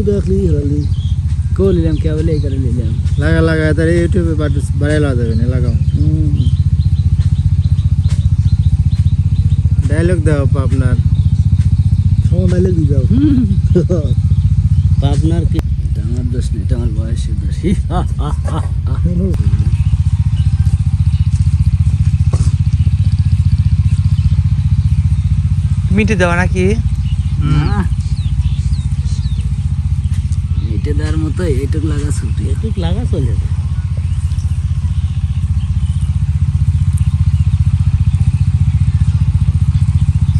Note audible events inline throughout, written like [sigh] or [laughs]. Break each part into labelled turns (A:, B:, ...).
A: তো দেখলি হলি কো নিলাম কে বলে এই করে নিলাম।
B: লাগা লাগা তাহলে ইউটিউবে বাড়াই লওয়া যাবে না লাগাও। ডায়লগ দাও আপনার [laughs]
A: কি? আমার দোষ নেই এটা আমার বয়সের দোষ।
C: মিটে দেওয়া নাকি?
A: না। দেওয়ার মতো এইটুক লাগা ছুটি।
B: ঠিক লাগা চলে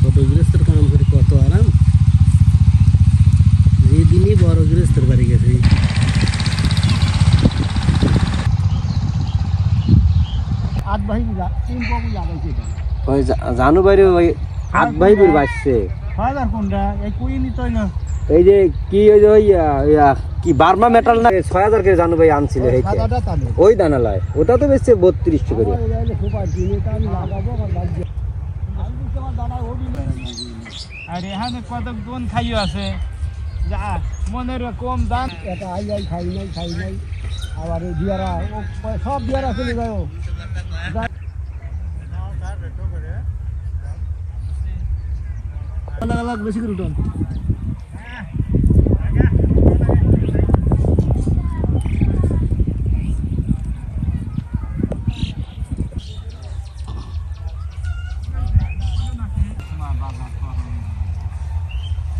A: ছোট গৃহস্থের কাম করে কত আরাম। যেদিনই বড় গৃহস্থের বাড়ি গেছি। আট ভাই লাগাইছে
B: ওই জানু বাইরে ওই আট ভাই
A: ফাদার কোনটা? এই কুই নিতই না।
B: এই যে কি ওই যে ওই কি বার্মা মেটাল না? ছয় হাজার কে জানু ভাই আনছিল ওই দানালায়। ওটা তো বেশি বত্রিশশো করে।
A: খুব আর
C: এখানে কত গুণ খাইও আছে। যা মনের কম দাম।
A: এটা আই আই খাই নাই খাই নাই। আবার এই দিয়ারা ও সব দিয়ারা চলে যায় ও। আলাদা আলাদা বেশি করে উঠান
C: এটা একটু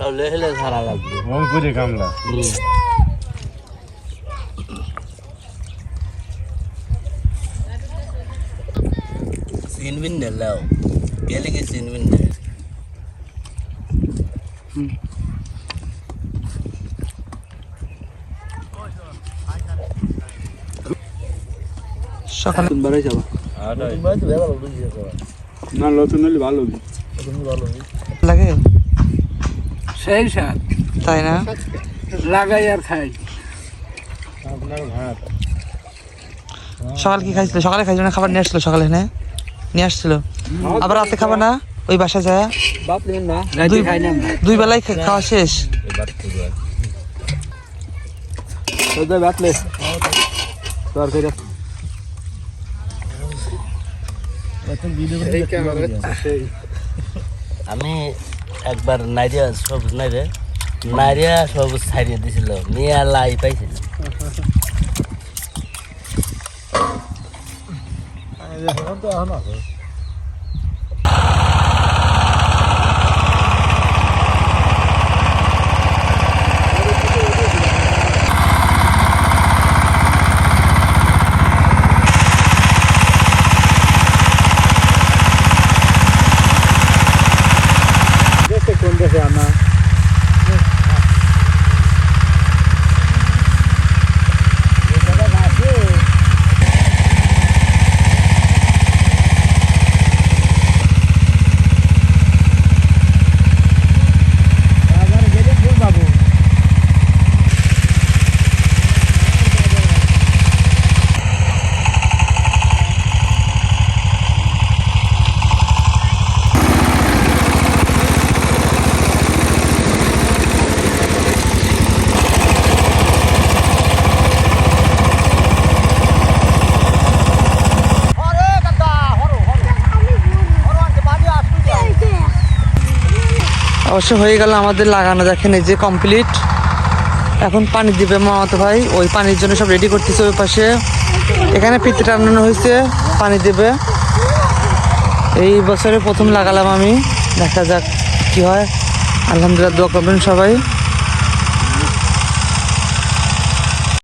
A: তাহলে হেলে সারা লাগবে।
B: রংপুরে
D: সকালে
A: বাড়াই যাব।
B: না নতুন হলে ভালো
D: লাগে?
A: সেই সাত
D: তাই না?
A: লাগাই আর খাই।
D: সকাল কি খাইছিল? সকালে খাইছিল না? খাবার নিয়ে আসছিল সকালে এনে নিয়ে আসছিল। আবার রাতে খাবার না? ওই বাসায় যায়? দুই-
A: খাই না
D: দুই বেলায় খাওয়া শেষ?
E: আমি একবার নাইরিয়া সবুজ নাইরে নাইরিয়া সবুজ ছাড়িয়ে দিছিল নিয়ে লাই পাইছিল
D: অবশ্য হয়ে গেল আমাদের লাগানো, দেখেন এই যে কমপ্লিট এখন পানি দিবে মামাতো ভাই, ওই পানির জন্য সব রেডি করতেছে ওই পাশে। এখানে ফিতে টানানো হয়েছে, পানি দেবে। এই বছরে প্রথম লাগালাম আমি, দেখা যাক কি হয়। আলহামদুলিল্লাহ দোয়া করবেন সবাই।